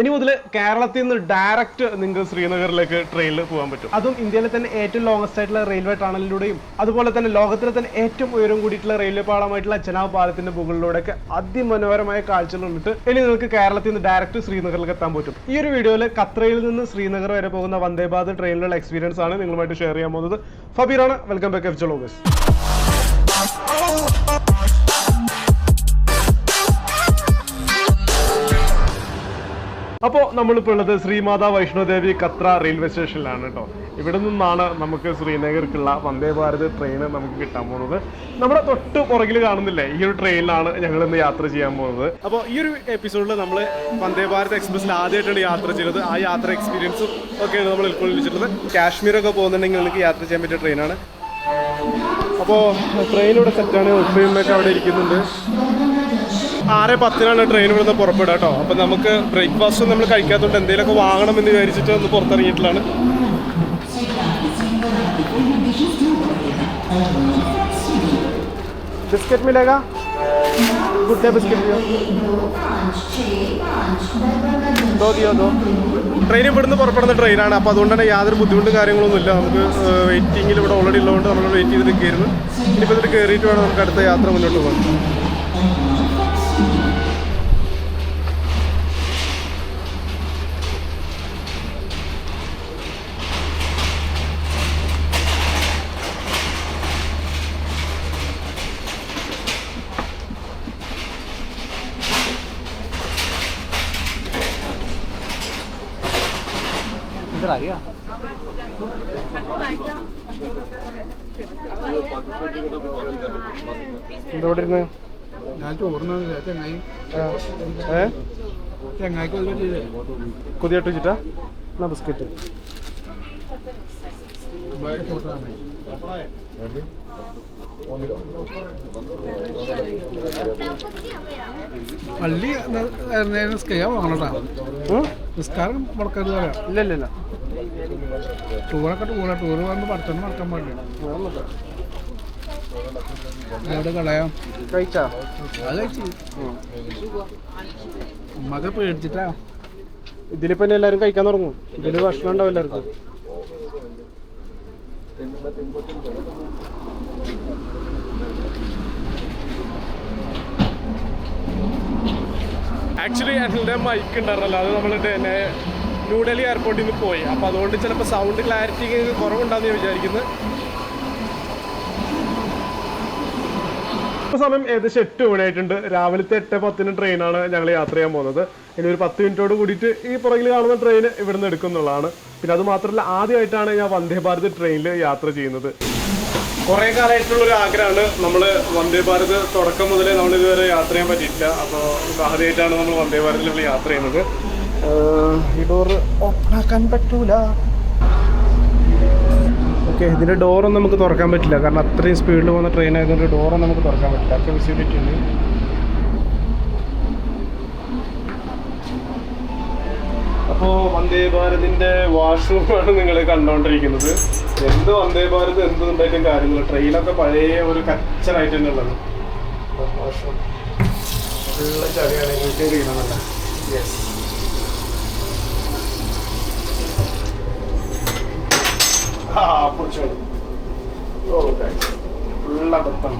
ഇനി മുതൽ കേരളത്തിൽ നിന്ന് ഡയറക്റ്റ് നിങ്ങൾക്ക് ശ്രീനഗറിലേക്ക് ട്രെയിനിൽ പോകാൻ പറ്റും. അതും ഇന്ത്യയിലെ തന്നെ ഏറ്റവും ലോങ്സ്റ്റ് ആയിട്ടുള്ള റെയിൽവേ ടണലിലൂടെയും അതുപോലെ തന്നെ ലോകത്തിലെ തന്നെ ഏറ്റവും ഉയരം കൂടിയിട്ടുള്ള റെയിൽവേ പാളമായിട്ടുള്ള ചെനാബ് പാലത്തിന്റെ മുകളിലൂടെ ഒക്കെ അതിമനോഹരമായ കാഴ്ചകൾ കണ്ടിട്ട് ഇനി നിങ്ങൾക്ക് കേരളത്തിൽ നിന്ന് ഡയറക്റ്റ് ശ്രീനഗറിലേക്ക് എത്താൻ പറ്റും. ഈ ഒരു വീഡിയോയിൽ കത്രയിൽ നിന്ന് ശ്രീനഗർ വരെ പോകുന്ന വന്ദേ ഭാരത് ട്രെയിനിലുള്ള എക്സ്പീരിയൻസ് ആണ് നിങ്ങളുമായിട്ട് ഷെയർ ചെയ്യാൻ പോകുന്നത്. ഫബീറാണ് വെൽക്കം ബാക്ക് എഫ് ലോഗസ് അപ്പോൾ നമ്മളിപ്പോൾ ഉള്ളത് ശ്രീമാതാ വൈഷ്ണോദേവി കത്ര റെയിൽവേ സ്റ്റേഷനിലാണ് കേട്ടോ ഇവിടെ നിന്നാണ് നമുക്ക് ശ്രീനഗർക്കുള്ള വന്ദേ ഭാരത് ട്രെയിൻ നമുക്ക് കിട്ടാൻ പോകുന്നത്. നമ്മുടെ തൊട്ട് പുറകിൽ കാണുന്നില്ലേ ഈ ഒരു ട്രെയിനിലാണ് ഞങ്ങൾ ഇന്ന് യാത്ര ചെയ്യാൻ പോകുന്നത്. അപ്പോൾ ഈ ഒരു എപ്പിസോഡിൽ നമ്മൾ വന്ദേ ഭാരത് എക്സ്പ്രസ്സിൽ ആദ്യമായിട്ടാണ് യാത്ര ചെയ്തത് ആ യാത്ര എക്സ്പീരിയൻസും ഒക്കെയാണ് നമ്മൾ ഉൾക്കൊള്ളിച്ചിട്ടുള്ളത് കാശ്മീരൊക്കെ പോകുന്നുണ്ടെങ്കിൽ നിങ്ങൾക്ക് യാത്ര ചെയ്യാൻ പറ്റിയ ട്രെയിനാണ് അപ്പോൾ ട്രെയിൻ സെറ്റാണ് ഉപ്പയുമ്മയൊക്കെ അവിടെ ഇരിക്കുന്നുണ്ട്. ആറ് പത്തിനാണ് ട്രെയിൻ ഇവിടുന്ന് പുറപ്പെടുക കേട്ടോ. അപ്പം നമുക്ക് ബ്രേക്ക്ഫാസ്റ്റ് നമ്മൾ കഴിക്കാത്തതുകൊണ്ട് എന്തെങ്കിലുമൊക്കെ വാങ്ങണം എന്ന് വിചാരിച്ചിട്ട് ഒന്ന് പുറത്തിറങ്ങിയിട്ടുള്ളതാണ്. ബിസ്ക്കറ്റ് ഗുഡ് ഡേ ബിസ്ക്കറ്റ് ദോ ദിയോ ദോ ട്രെയിൻ ഇവിടുന്ന് പുറപ്പെടുന്ന ട്രെയിനാണ് അപ്പോൾ അതുകൊണ്ട് തന്നെ യാതൊരു ബുദ്ധിമുട്ടും കാര്യങ്ങളൊന്നും ഇല്ല. നമുക്ക് വെയിറ്റിങ്ങിൽ ഇവിടെ ഓൾറെഡി ഉള്ളതുകൊണ്ട് നമ്മൾ വെയിറ്റ് ചെയ്ത് നിൽക്കുകയായിരുന്നു ഇനിയിപ്പോൾ ഇതിൽ കയറിയിട്ട് വേണം നമുക്ക് അടുത്ത യാത്ര മുന്നോട്ട് പോകാൻ. इधर आ गया എന്തോടെ ഇരുന്ന് ഞാൻ ചോറിനാണ് ചങ്ങായി ഏ ചങ്ങായിക്ക് ഒരു പറ്റിയില്ലേ കൊതിയായിട്ട് വെച്ചിട്ടാ എന്നാ ബിസ്ക്കറ്റ് പള്ളി നിസ്കരിക്കാൻ പോകണട്ടാ നിസ്കാരം മുടക്കരുത് പറയാം ഇല്ല ഇല്ല ഇല്ല ടൂറൊക്കെ ടൂറാ. ടൂറ് വന്ന് പഠിത്തം മറക്കാൻ പാടില്ല. എവിടെ കളയാം. കഴിച്ചാ? അത് കഴിച്ചു. ഉമ്മക്ക് പേടിച്ചിട്ടാ. ഇതിലിപ്പോ എല്ലാരും കഴിക്കാൻ തുടങ്ങും. ഇതിൽ ഭക്ഷണം ഉണ്ടാവും എല്ലാവർക്കും. ആക്ച്വലി എന്റെ മൈക്ക് ഉണ്ടായിരുന്നല്ലോ. അത് നമ്മൾ ന്യൂഡൽഹി എയർപോർട്ടിൽ നിന്ന് പോയി. അപ്പോൾ അതുകൊണ്ട് ചിലപ്പോൾ സൗണ്ട് ക്ലാരിറ്റി കുറവുണ്ടാകുന്ന ഞാൻ വിചാരിക്കുന്നത് ഇപ്പൊ സമയം ഏകദേശം എട്ട് മണിയായിട്ടുണ്ട്. രാവിലത്തെ എട്ട് പത്തിന് ട്രെയിനാണ് ഞങ്ങൾ യാത്ര ചെയ്യാൻ പോകുന്നത്. ഇനി ഒരു പത്ത് മിനിറ്റോട് കൂടിയിട്ട് ഈ പുറകിൽ കാണുന്ന ട്രെയിൻ ഇവിടുന്ന് എടുക്കുന്നുള്ളതാണ്. പിന്നെ അത് മാത്രമല്ല ആദ്യമായിട്ടാണ് ഞാൻ വന്ദേ ഭാരത് ട്രെയിനിൽ യാത്ര ചെയ്യുന്നത്. കുറേ കാലമായിട്ടുള്ള ഒരു ആഗ്രഹമാണ് നമ്മൾ വന്ദേ ഭാരത് തുടക്കം മുതലേ നമ്മൾ ഇതുവരെ യാത്ര ചെയ്യാൻ പറ്റിയിട്ടില്ല. അപ്പോൾ ആദ്യമായിട്ടാണ് നമ്മൾ വന്ദേ ഭാരതിൽ യാത്ര ചെയ്യുന്നത്. ഈ ഡോറ് ഓപ്പൺ ആക്കാൻ പറ്റൂല ഓക്കെ ഇതിന്റെ ഡോറൊന്നും നമുക്ക് തുറക്കാൻ പറ്റില്ല. കാരണം അത്രയും സ്പീഡിൽ പോകുന്ന ട്രെയിൻ ആയതുകൊണ്ട് ഡോറും നമുക്ക് തുറക്കാൻ പറ്റില്ല. അത്ര വിസിബിലിറ്റി ഉണ്ട്. അപ്പോൾ വന്ദേ ഭാരതിന്റെ വാഷ്റൂമാണ് നിങ്ങൾ കണ്ടുകൊണ്ടിരിക്കുന്നത് എന്ത് വന്ദേ ഭാരത് എന്ത് ഉണ്ടായിട്ടും കാര്യങ്ങൾ ട്രെയിനൊക്കെ പഴയ ഒരു കച്ചറായിട്ട് തന്നെ ഉള്ളത്. വാഷ്റൂം ഉള്ള ചളിയാണ്. നിങ്ങൾക്ക് കഴിയണമെന്നല്ല യെസ് പൊടിച്ചോളൂ ഓ ഫുൾ അബദ്ധം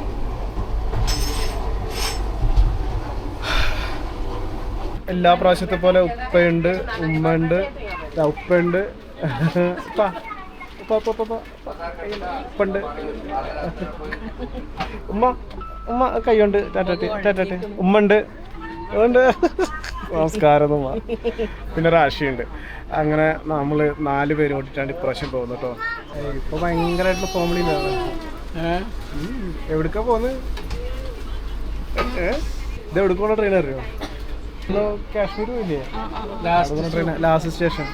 എല്ലാ പ്രാവശ്യത്തെ പോലെ ഉപ്പയുണ്ട് ഉമ്മ ഉണ്ട് ഉപ്പയുണ്ട്. ഉപ്പ ഉപ്പ ഉപ്പ ഉപ്പ ഉപ്പ ഉപ്പുണ്ട്. ഉമ്മ ഉമ്മ കൈയുണ്ട് ടാറ്റാട്ടി ടാറ്റാട്ടി ഉമ്മ ഉണ്ട് അതുകൊണ്ട് നമസ്കാരം പിന്നെ ഒരാശയുണ്ട് അങ്ങനെ നമ്മൾ നാല് പേര് ഓടിച്ചാണ് ഇപ്രാവശ്യം പോകുന്നത് കേട്ടോ ഇപ്പൊ ഭയങ്കരമായിട്ടുള്ള ഫോമിലിയിലാണ് എവിടേക്കാ പോകുന്നത് ഏ? ഇത് എവിടേക്കുള്ള ട്രെയിൻ അറിയോ? കാശ്മീർ പോയില്ലേ? ലാസ്റ്റ് ട്രെയിൻ ലാസ്റ്റ് സ്റ്റേഷൻ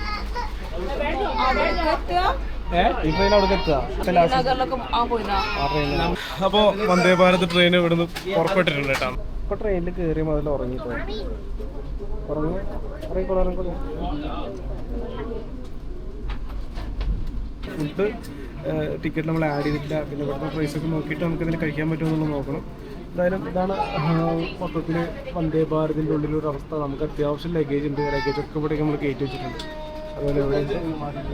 അപ്പോൾ വന്ദേ ഭാരത് ട്രെയിൻ ഇവിടുന്ന് പുറപ്പെട്ടിട്ടുണ്ട് കേട്ടോ ഇപ്പൊ ട്രെയിനിൽ കയറി മുതൽ ഉറങ്ങിപ്പോ ഉറങ്ങി? ഫുഡ് ടിക്കറ്റ് നമ്മൾ ആഡ് ചെയ്തിട്ടില്ല. പിന്നെ ഇവിടുത്തെ പ്രൈസ് ഒക്കെ നോക്കിയിട്ട് നമുക്ക് ഇതിന് കഴിക്കാൻ പറ്റുമെന്നുള്ളത് നോക്കണം. എന്തായാലും ഇതാണ് മൊത്തത്തിൽ വന്ദേ ഭാരതിന്റെ ഉള്ളിലൊരു അവസ്ഥ നമുക്ക് അത്യാവശ്യം ലഗേജ് ഉണ്ട്. ലഗേജ് ഒക്കെ ഇവിടേക്ക് നമ്മൾ കയറ്റി വെച്ചിട്ടുണ്ട്.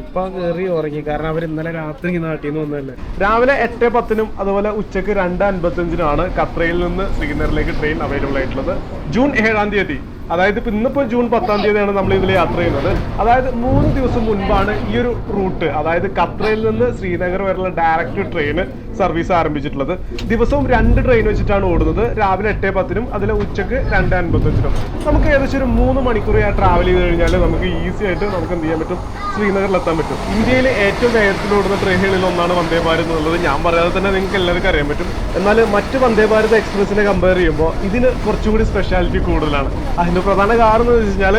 ഇപ്പൊ കയറി ഉറങ്ങി. കാരണം അവർ ഇന്നലെ രാത്രി നാട്ടിൽ നിന്ന് വന്നതല്ലേ. രാവിലെ എട്ട് പത്തിനും അതുപോലെ ഉച്ചയ്ക്ക് രണ്ട് അൻപത്തി അഞ്ചിനുമാണ് ഖത്രയിൽ നിന്ന് ശ്രീനഗറിലേക്ക് ട്രെയിൻ അവൈലബിൾ ആയിട്ടുള്ളത്. ജൂൺ ഏഴാം തീയതി. അതായത് ഇപ്പൊ ഇന്നിപ്പോ ജൂൺ പത്താം തീയതിയാണ് നമ്മൾ ഇതിൽ യാത്ര ചെയ്യുന്നത്. അതായത് മൂന്ന് ദിവസം മുൻപാണ് ഈ ഒരു റൂട്ട് അതായത് ഖത്രയിൽ നിന്ന് ശ്രീനഗർ വരെയുള്ള ഡയറക്റ്റ് ട്രെയിൻ സർവീസ് ആരംഭിച്ചിട്ടുള്ളത്. ദിവസവും രണ്ട് ട്രെയിൻ വെച്ചിട്ടാണ് ഓടുന്നത്. രാവിലെ എട്ട് പത്തിനും അതിലെ ഉച്ചയ്ക്ക് രണ്ട് അൻപത്തഞ്ചിനും. നമുക്ക് ഏകദേശം ഒരു മൂന്ന് മണിക്കൂർ ട്രാവൽ ചെയ്ത് കഴിഞ്ഞാൽ നമുക്ക് ഈസി ആയിട്ട് നമുക്ക് എന്ത് ചെയ്യാൻ പറ്റും? ശ്രീനഗറിൽ എത്താൻ പറ്റും. ഇന്ത്യയിലെ ഏറ്റവും വേഗത്തിൽ ഓടുന്ന ട്രെയിനുകളിൽ ഒന്നാണ് വന്ദേ ഭാരത് എന്നുള്ളത്. ഞാൻ പറയാതെ തന്നെ നിങ്ങൾക്ക് എല്ലാവർക്കും അറിയാൻ പറ്റും. എന്നാൽ മറ്റ് വന്ദേ ഭാരത് എക്സ്പ്രസിനെ കമ്പയർ ചെയ്യുമ്പോൾ ഇതിന് കുറച്ചുകൂടി സ്പെഷ്യാലിറ്റി കൂടുതലാണ്. അതിന്റെ പ്രധാന കാരണം എന്ന് വെച്ച് കഴിഞ്ഞാൽ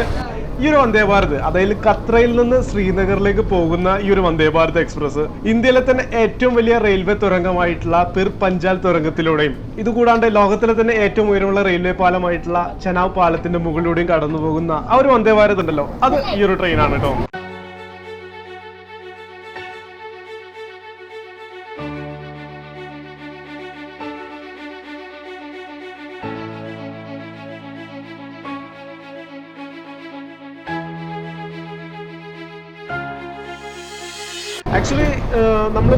ഈ ഒരു വന്ദേ ഭാരത് അതായത് ഖത്രയിൽ നിന്ന് ശ്രീനഗറിലേക്ക് പോകുന്ന ഈ ഒരു വന്ദേ ഭാരത് എക്സ്പ്രസ് ഇന്ത്യയിലെ തന്നെ ഏറ്റവും വലിയ റെയിൽവേ തുരങ്കമായിട്ടുള്ള പിർ പഞ്ചാൽ തുരങ്കത്തിലൂടെയും ഇതുകൂടാണ്ട് ലോകത്തിലെ തന്നെ ഏറ്റവും ഉയരമുള്ള റെയിൽവേ പാലമായിട്ടുള്ള ചെനാവ് പാലത്തിന്റെ മുകളിലൂടെയും കടന്നു പോകുന്ന ആ ഒരു വന്ദേ ഭാരത് ഉണ്ടല്ലോ അത് ഈ ഒരു ട്രെയിനാണ് കേട്ടോ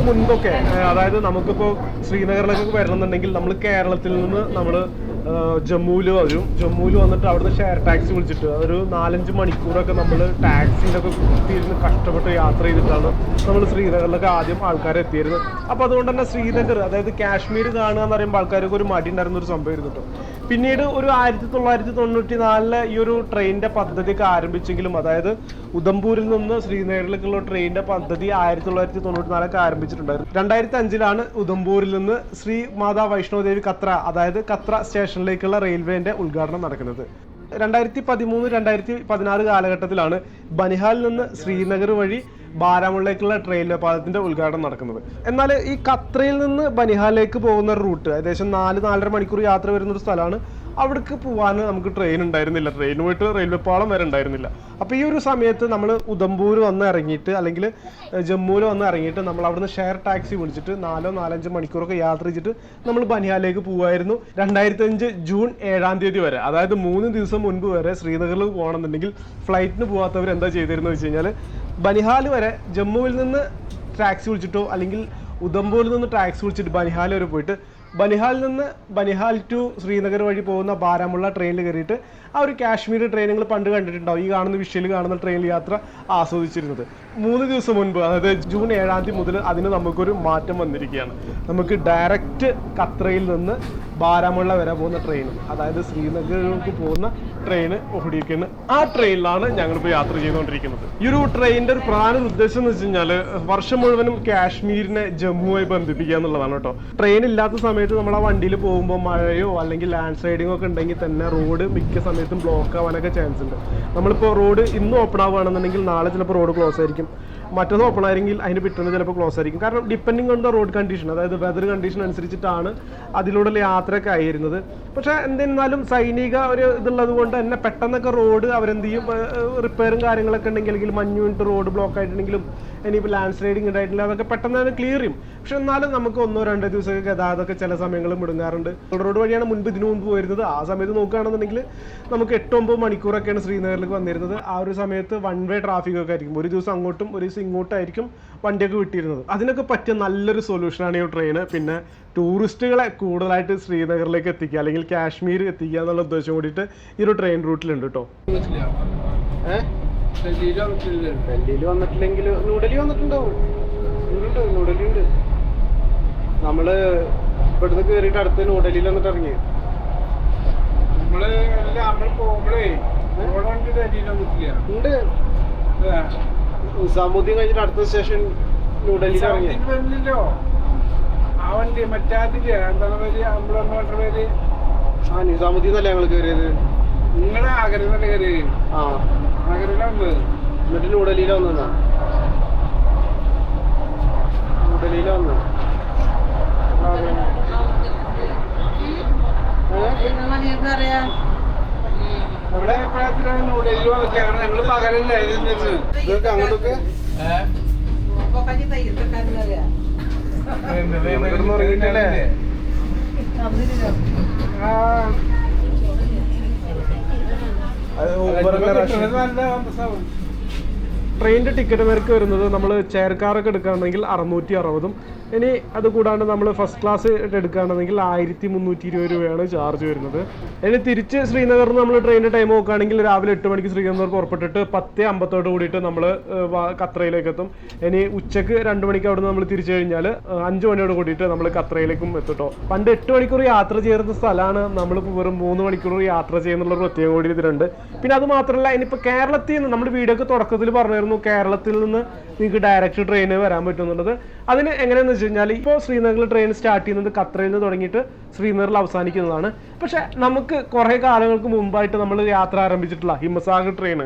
മുൻപൊക്കെ അതായത് നമുക്കിപ്പോൾ ശ്രീനഗറിലേക്ക് വരണമെന്നുണ്ടെങ്കിൽ നമ്മൾ കേരളത്തിൽ നിന്ന് നമ്മൾ ജമ്മുവിൽ വരും. ജമ്മുവിൽ വന്നിട്ട് അവിടുന്ന് ഷെയർ ടാക്സി വിളിച്ചിട്ട് ഒരു നാലഞ്ച് മണിക്കൂറൊക്കെ നമ്മൾ ടാക്സിയിലൊക്കെ കുത്തിയിരുന്ന് കഷ്ടപ്പെട്ട് യാത്ര ചെയ്തിട്ടാണ് നമ്മൾ ശ്രീനഗറിലൊക്കെ ആദ്യം ആൾക്കാരെ എത്തിയിരുന്നത്. അപ്പോൾ അതുകൊണ്ട് തന്നെ ശ്രീനഗർ അതായത് കാശ്മീർ കാണുക എന്ന് പറയുമ്പോൾ ആൾക്കാർക്ക് ഒരു മടി ഉണ്ടായിരുന്ന ഒരു സംഭവം കേട്ടോ പിന്നീട് ഒരു ആയിരത്തി തൊള്ളായിരത്തി തൊണ്ണൂറ്റി നാലിൽ ഈ ഒരു ട്രെയിനിന്റെ പദ്ധതിയൊക്കെ ആരംഭിച്ചെങ്കിലും അതായത് ഉദംപൂരിൽ നിന്ന് ശ്രീനഗറിലേക്കുള്ള ട്രെയിനിന്റെ പദ്ധതി ആയിരത്തി തൊള്ളായിരത്തി തൊണ്ണൂറ്റി നാലൊക്കെ ആരംഭിച്ചിട്ടുണ്ടായിരുന്നു. രണ്ടായിരത്തി അഞ്ചിലാണ് ഉദംപൂരിൽ നിന്ന് ശ്രീ മാതാ വൈഷ്ണോദേവി കത്ര അതായത് കത്ര സ്റ്റേഷനിലേക്കുള്ള റെയിൽവേന്റെ ഉദ്ഘാടനം നടക്കുന്നത്. രണ്ടായിരത്തി പതിമൂന്ന് രണ്ടായിരത്തി പതിനാറ് കാലഘട്ടത്തിലാണ് ബനിഹാലിൽ നിന്ന് ശ്രീനഗർ വഴി ബാരാമുള്ളേക്കുള്ള ട്രെയിൻ പാലത്തിന്റെ ഉദ്ഘാടനം നടക്കുന്നത്. എന്നാൽ ഈ കത്രയിൽ നിന്ന് ബനിഹാലിലേക്ക് പോകുന്ന റൂട്ട് ഏകദേശം നാല് നാലര മണിക്കൂർ യാത്ര വരുന്ന ഒരു സ്ഥലമാണ്. അവിടേക്ക് പോകാൻ നമുക്ക് ട്രെയിൻ ഉണ്ടായിരുന്നില്ല. ട്രെയിൻ പോയിട്ട് റെയിൽവേ പാളം വരെ ഉണ്ടായിരുന്നില്ല. അപ്പോൾ ഈ ഒരു സമയത്ത് നമ്മൾ ഉദംപൂർ വന്ന് ഇറങ്ങിയിട്ട് അല്ലെങ്കിൽ ജമ്മുവിൽ വന്ന് ഇറങ്ങിയിട്ട് നമ്മൾ അവിടുന്ന് ഷെയർ ടാക്സി വിളിച്ചിട്ട് നാലോ നാലഞ്ച് മണിക്കൂറൊക്കെ യാത്ര ചെയ്തിട്ട് നമ്മൾ ബനിഹാലിലേക്ക് പോകുമായിരുന്നു രണ്ടായിരത്തി അഞ്ച് ജൂൺ ഏഴാം തീയതി വരെ. അതായത് മൂന്ന് ദിവസം മുൻപ് വരെ ശ്രീനഗറിൽ പോകണമെന്നുണ്ടെങ്കിൽ ഫ്ലൈറ്റിന് പോകാത്തവർ എന്താ ചെയ്തിരുന്നത് വെച്ച് കഴിഞ്ഞാൽ ബനിഹാൽ വരെ ജമ്മുവിൽ നിന്ന് ടാക്സി വിളിച്ചിട്ടോ അല്ലെങ്കിൽ ഉദംപൂരിൽ നിന്ന് ടാക്സി വിളിച്ചിട്ട് ബനിഹാൽ വരെ പോയിട്ട് ബനിഹാലിൽ നിന്ന് ബനിഹാൽ ടു ശ്രീനഗർ വഴി പോകുന്ന ബാരാമുള്ള ട്രെയിനിൽ കയറിയിട്ട് ആ ഒരു കാശ്മീർ ട്രെയിൻ നിങ്ങൾ പണ്ട് കണ്ടിട്ടുണ്ടാവും. ഈ കാണുന്ന വിഷയിൽ കാണുന്ന ട്രെയിൻ യാത്ര ആസ്വദിച്ചിരുന്നത്. മൂന്ന് ദിവസം മുൻപ് അതായത് ജൂൺ ഏഴാം തീയതി മുതൽ അതിന് നമുക്കൊരു മാറ്റം വന്നിരിക്കുകയാണ്. നമുക്ക് ഡയറക്റ്റ് ഖത്രയിൽ നിന്ന് ബാരാമുള്ള വരെ പോകുന്ന ട്രെയിൻ അതായത് ശ്രീനഗറിലേക്ക് പോകുന്ന ട്രെയിൻ ഓടിയിരിക്കുന്നത് ആ ട്രെയിനിലാണ് ഞങ്ങളിപ്പോൾ യാത്ര ചെയ്തുകൊണ്ടിരിക്കുന്നത്. ഈ ഒരു ട്രെയിനിന്റെ ഒരു പ്രധാന ഉദ്ദേശം എന്ന് വെച്ച് കഴിഞ്ഞാൽ വർഷം മുഴുവനും കാശ്മീരിനെ ജമ്മുവായി ബന്ധിപ്പിക്കുക എന്നുള്ളതാണ് കേട്ടോ. ട്രെയിൻ ഇല്ലാത്ത സമയത്ത് നമ്മൾ ആ വണ്ടിയിൽ പോകുമ്പോൾ മഴയോ അല്ലെങ്കിൽ ലാൻഡ് സ്ലൈഡിങ്ങോ ഒക്കെ ഉണ്ടെങ്കിൽ തന്നെ റോഡ് മിക്ക സമയത്തും ബ്ലോക്ക് ആവാനൊക്കെ ചാൻസ് ഉണ്ട്. നമ്മളിപ്പോൾ റോഡ് ഇന്ന് ഓപ്പൺ ആവുകയാണെന്നുണ്ടെങ്കിൽ നാളെ ചിലപ്പോൾ റോഡ് ക്ലോസ് ആയിരിക്കും. മറ്റത് ഓപ്പൺ ആയിരിക്കും അതിന് പിറ്റേന്ന് ചിലപ്പോൾ ക്ലോസ് ആയിരിക്കും. കാരണം depending on the road condition അതായത് വെതർ കണ്ടീഷൻ അനുസരിച്ചിട്ടാണ് അതിലൂടെ യാത്രയൊക്കെ ആയിരുന്നത്. പക്ഷേ എന്തിരുന്നാലും സൈനിക ഒരു ഇതുള്ളത് കൊണ്ട് തന്നെ പെട്ടെന്നൊക്കെ റോഡ് അവരെന്ത് ചെയ്യും? റിപ്പയറും കാര്യങ്ങളൊക്കെ ഉണ്ടെങ്കിൽ അല്ലെങ്കിൽ മഞ്ഞ് വീണിട്ട് റോഡ് ബ്ലോക്ക് ആയിട്ടുണ്ടെങ്കിലും ഇനിയിപ്പോൾ ലാൻഡ് സ്ലൈഡിങ് ഉണ്ടായിട്ടില്ല അതൊക്കെ പെട്ടെന്ന് തന്നെ ക്ലിയർ ചെയ്യും. പക്ഷെ എന്നാലും നമുക്ക് ഒന്നോ രണ്ടോ ദിവസമൊക്കെ ഗതാഗതമൊക്കെ ചില സമയങ്ങളിൽ മുടങ്ങാറുണ്ട് റോഡ് വഴിയാണ് മുൻപ് ഇതിനു മുൻപ് വരുന്നത് ആ സമയത്ത് നോക്കുകയാണെന്നുണ്ടെങ്കിൽ നമുക്ക് എട്ട് ഒമ്പത് മണിക്കൂറൊക്കെയാണ് ശ്രീനഗറിലേക്ക് വന്നിരുന്നത്. ആ ഒരു സമയത്ത് വൺ വേ ട്രാഫിക് ഒക്കെ ആയിരിക്കും. ഒരു ദിവസം അങ്ങോട്ടും ഒരു ദിവസം ഇങ്ങോട്ടായിരിക്കും വണ്ടിയൊക്കെ വിട്ടിരുന്നത്. അതിനൊക്കെ പറ്റിയ നല്ലൊരു സൊല്യൂഷനാണ് ഈ ട്രെയിന് പിന്നെ ടൂറിസ്റ്റുകളെ കൂടുതലായിട്ട് ശ്രീനഗറിലേക്ക് എത്തിക്കുക അല്ലെങ്കിൽ കാശ്മീർ എത്തിക്കുക എന്നുള്ള ഉദ്ദേശം കൂടിയിട്ട് ഈ ഒരു ട്രെയിൻ റൂട്ടിലുണ്ട് കേട്ടോ ഏഹ് ഡൽഹിയിൽ വന്നിട്ടില്ലെങ്കിൽ ന്യൂഡൽഹി വന്നിട്ടുണ്ടാവും. ഉണ്ട് ന്യൂഡൽഹി ഉണ്ട്. നമ്മൾ ഇവിടുന്ന് കയറിയിട്ട് അടുത്ത് ന്യൂഡൽഹിയിൽ വന്നിട്ട് ഇറങ്ങി. നമ്മൾ പോകുമ്പോഴേ ഉണ്ട്. നിസാമുദ്ദീൻ കഴിഞ്ഞിട്ട് അടുത്ത സ്റ്റേഷൻ ന്യൂഡൽഹിയിൽ ഇറങ്ങി ആ വണ്ടി എന്താണ് പേര്? അമ്പലം പേര്? ആ നിസാമുദ്ദീൻ അല്ലേ ഞങ്ങൾ കയറിയത് നിങ്ങളെ ആഗ്രഹം കയറിയത് കയറി ആ ആഗ്രഹം എന്നിട്ട് ന്യൂഡൽഹിയിൽ വന്നാ ന്യൂഡൽഹിയിൽ വന്നു ന്യൂഡൽഹി പകലല്ലേ ഇതിന് ഇതൊക്കെ അങ്ങോട്ടൊക്കെ? ട്രെയിനിന്റെ ടിക്കറ്റ് നിരക്ക് വരുന്നത് നമ്മൾ ചെയർ കാറൊക്കെ എടുക്കുകയാണെങ്കിൽ അറുന്നൂറ്റി അറുപതും ഇനി അത് കൂടാണ്ട് നമ്മൾ ഫസ്റ്റ് ക്ലാസ് എടുക്കുകയാണെന്നുണ്ടെങ്കിൽ ആയിരത്തി മുന്നൂറ്റി ഇരുപത് രൂപയാണ് ചാർജ് വരുന്നത്. ഇനി തിരിച്ച് ശ്രീനഗറിൽ നമ്മൾ ട്രെയിനിന്റെ ടൈം നോക്കുകയാണെങ്കിൽ രാവിലെ എട്ട് മണിക്ക് ശ്രീനഗർ പുറപ്പെട്ടിട്ട് പത്ത് അമ്പത്തോട് കൂടിയിട്ട് നമ്മൾ ഖത്രയിലേക്ക് എത്തും ഇനി ഉച്ചയ്ക്ക് രണ്ട് മണിക്ക് അവിടെ നമ്മൾ തിരിച്ചു കഴിഞ്ഞാൽ അഞ്ച് മണിയോട് കൂടിയിട്ട് നമ്മൾ ഖത്രയിലേക്കും എത്തിട്ടോ പണ്ട് എട്ട് മണിക്കൂർ യാത്ര ചെയ്യുന്ന സ്ഥലമാണ് നമ്മളിപ്പോൾ വെറും മൂന്ന് മണിക്കൂർ യാത്ര ചെയ്യുന്നുള്ള പ്രത്യേകം കൂടി ഇതിലുണ്ട്. പിന്നെ അത് മാത്രമല്ല ഇനിയിപ്പോൾ കേരളത്തിൽ നിന്ന് നമ്മുടെ വീഡിയോക്ക് തുടക്കത്തിൽ പറഞ്ഞിരുന്നു കേരളത്തിൽ നിന്ന് നിങ്ങൾക്ക് ഡയറക്റ്റ് ട്രെയിന് വരാൻ പറ്റുന്നുള്ളത്. അതിന് എങ്ങനെയാണെന്ന് വെച്ച് കഴിഞ്ഞാൽ ഇപ്പോൾ ശ്രീനഗറിൽ ട്രെയിൻ സ്റ്റാർട്ട് ചെയ്യുന്നത് ഖത്രയിൽ നിന്ന് തുടങ്ങിയിട്ട് ശ്രീനഗറിൽ അവസാനിക്കുന്നതാണ്. പക്ഷെ നമുക്ക് കുറേ കാലങ്ങൾക്ക് മുമ്പായിട്ട് നമ്മൾ യാത്ര ആരംഭിച്ചിട്ടുള്ള ഹിമസാഗർ ട്രെയിൻ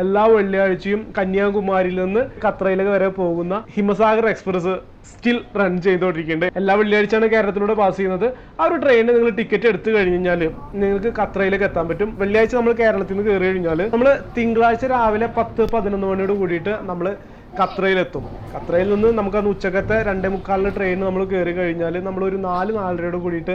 എല്ലാ വെള്ളിയാഴ്ചയും കന്യാകുമാരിയിൽ നിന്ന് ഖത്രയിലേക്ക് വരെ പോകുന്ന ഹിമസാഗർ എക്സ്പ്രസ് സ്റ്റിൽ റൺ ചെയ്തുകൊണ്ടിരിക്കുന്നുണ്ട്. എല്ലാ വെള്ളിയാഴ്ചയാണ് കേരളത്തിലൂടെ പാസ് ചെയ്യുന്നത്. ആ ഒരു ട്രെയിനിന് നിങ്ങൾ ടിക്കറ്റ് എടുത്തു കഴിഞ്ഞാൽ നിങ്ങൾക്ക് ഖത്രയിലേക്ക് എത്താൻ പറ്റും. വെള്ളിയാഴ്ച നമ്മൾ കേരളത്തിൽ നിന്ന് കയറി കഴിഞ്ഞാൽ നമ്മൾ തിങ്കളാഴ്ച രാവിലെ പത്ത് പതിനൊന്ന് മണിയോട് കൂടിയിട്ട് നമ്മൾ ഖത്രയിലെത്തും ഖത്രയിൽ നിന്ന് നമുക്ക് അന്ന് ഉച്ചക്കത്തെ രണ്ടേ മുക്കാലിന് ട്രെയിൻ നമ്മൾ കയറി കഴിഞ്ഞാൽ നമ്മളൊരു നാല് നാലരയോട് കൂടിയിട്ട്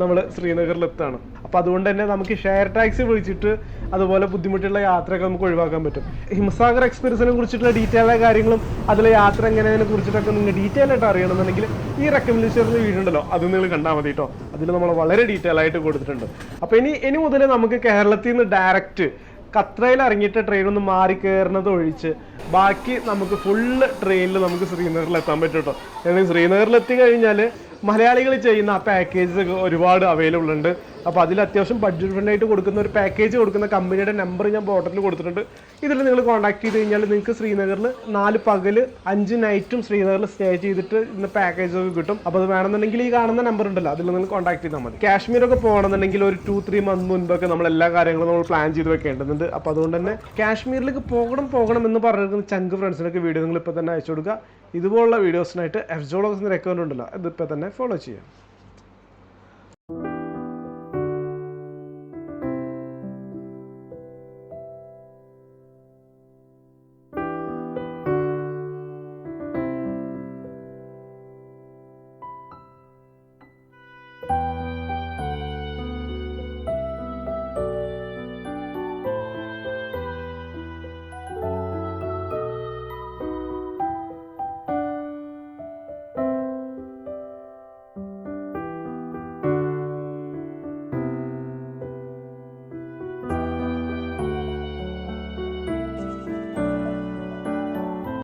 നമ്മൾ ശ്രീനഗറിലെത്താണ് അപ്പോൾ അതുകൊണ്ട് തന്നെ നമുക്ക് ഷെയർ ടാക്സി വിളിച്ചിട്ട് അതുപോലെ ബുദ്ധിമുട്ടുള്ള യാത്രയൊക്കെ നമുക്ക് ഒഴിവാക്കാൻ പറ്റും. ഹിംസാഗർ എക്സ്പീരിയൻസിനെ കുറിച്ചിട്ടുള്ള ഡീറ്റെയിൽ ആയ കാര്യങ്ങളും അതിലെ യാത്ര എങ്ങനെയതിനെ കുറിച്ചിട്ടൊക്കെ നിങ്ങൾ ഡീറ്റെയിൽ ആയിട്ട് അറിയണമെന്നുണ്ടെങ്കിൽ ഈ റെക്കമെൻഡേഷൻ വീഡിയോ ഉണ്ടല്ലോ അത് നിങ്ങൾ കണ്ടാൽ മതി കേട്ടോ അതിൽ നമ്മൾ വളരെ ഡീറ്റെയിൽ ആയിട്ട് കൊടുത്തിട്ടുണ്ട്. അപ്പോൾ ഇനി ഇനി മുതൽ നമുക്ക് കേരളത്തിൽ നിന്ന് ഡയറക്റ്റ് ഖത്രയിൽ ഇറങ്ങിയിട്ട് ട്രെയിൻ ഒന്ന് മാറി കയറുന്നത് ഒഴിച്ച് ബാക്കി നമുക്ക് ഫുള്ള് ട്രെയിനിൽ നമുക്ക് ശ്രീനഗറിൽ എത്താൻ പറ്റും കേട്ടോ ശ്രീനഗറിൽ എത്തി കഴിഞ്ഞാൽ മലയാളികൾ ചെയ്യുന്ന ആ പാക്കേജസ് ഒരുപാട് അവൈലബിൾ ഉണ്ട്. അപ്പോൾ അതിൽ അത്യാവശ്യം ബഡ്ജറ്റ് ഫ്രണ്ട് ആയിട്ട് കൊടുക്കുന്ന ഒരു പാക്കേജ് കൊടുക്കുന്ന കമ്പനിയുടെ നമ്പർ ഞാൻ ബോട്ടത്തിൽ കൊടുത്തിട്ടുണ്ട്. ഇതിൽ നിങ്ങൾ കോൺടാക്ട് ചെയ്ത് കഴിഞ്ഞാൽ നിങ്ങൾക്ക് ശ്രീനഗറിൽ നാല് പകൽ അഞ്ച് നൈറ്റും ശ്രീനഗറിൽ സ്റ്റേ ചെയ്തിട്ട് ഇന്ന് പാക്കേജ് ഒക്കെ കിട്ടും. അപ്പോൾ അത് വേണമെന്നുണ്ടെങ്കിൽ ഈ കാണുന്ന നമ്പർ ഉണ്ടല്ലോ അതിൽ നിങ്ങൾ കോൺടാക്ട് ചെയ്താൽ മതി. കാശ്മീരൊക്കെ പോകണമെന്നുണ്ടെങ്കിൽ ഒരു ടു ത്രീ മന്ത് മുൻപൊക്കെ നമ്മൾ എല്ലാ കാര്യങ്ങളും നമ്മൾ പ്ലാൻ ചെയ്ത് വെക്കേണ്ടതുണ്ട്. അപ്പോൾ അതുകൊണ്ട് തന്നെ കാശ്മീരിലേക്ക് പോകണം പോകണം എന്ന് പറഞ്ഞിരിക്കുന്ന ചങ്ക് ഫ്രണ്ട്സിനൊക്കെ വീഡിയോ നിങ്ങൾ ഇപ്പോൾ തന്നെ അയച്ചു കൊടുക്കുക. ഇതുപോലുള്ള വീഡിയോസിനായിട്ട് എഫ് ജോളോഗ്സ് എന്ന അക്കൗണ്ട് ഉണ്ടല്ലോ അതിപ്പോൾ തന്നെ ഫോളോ ചെയ്യാം.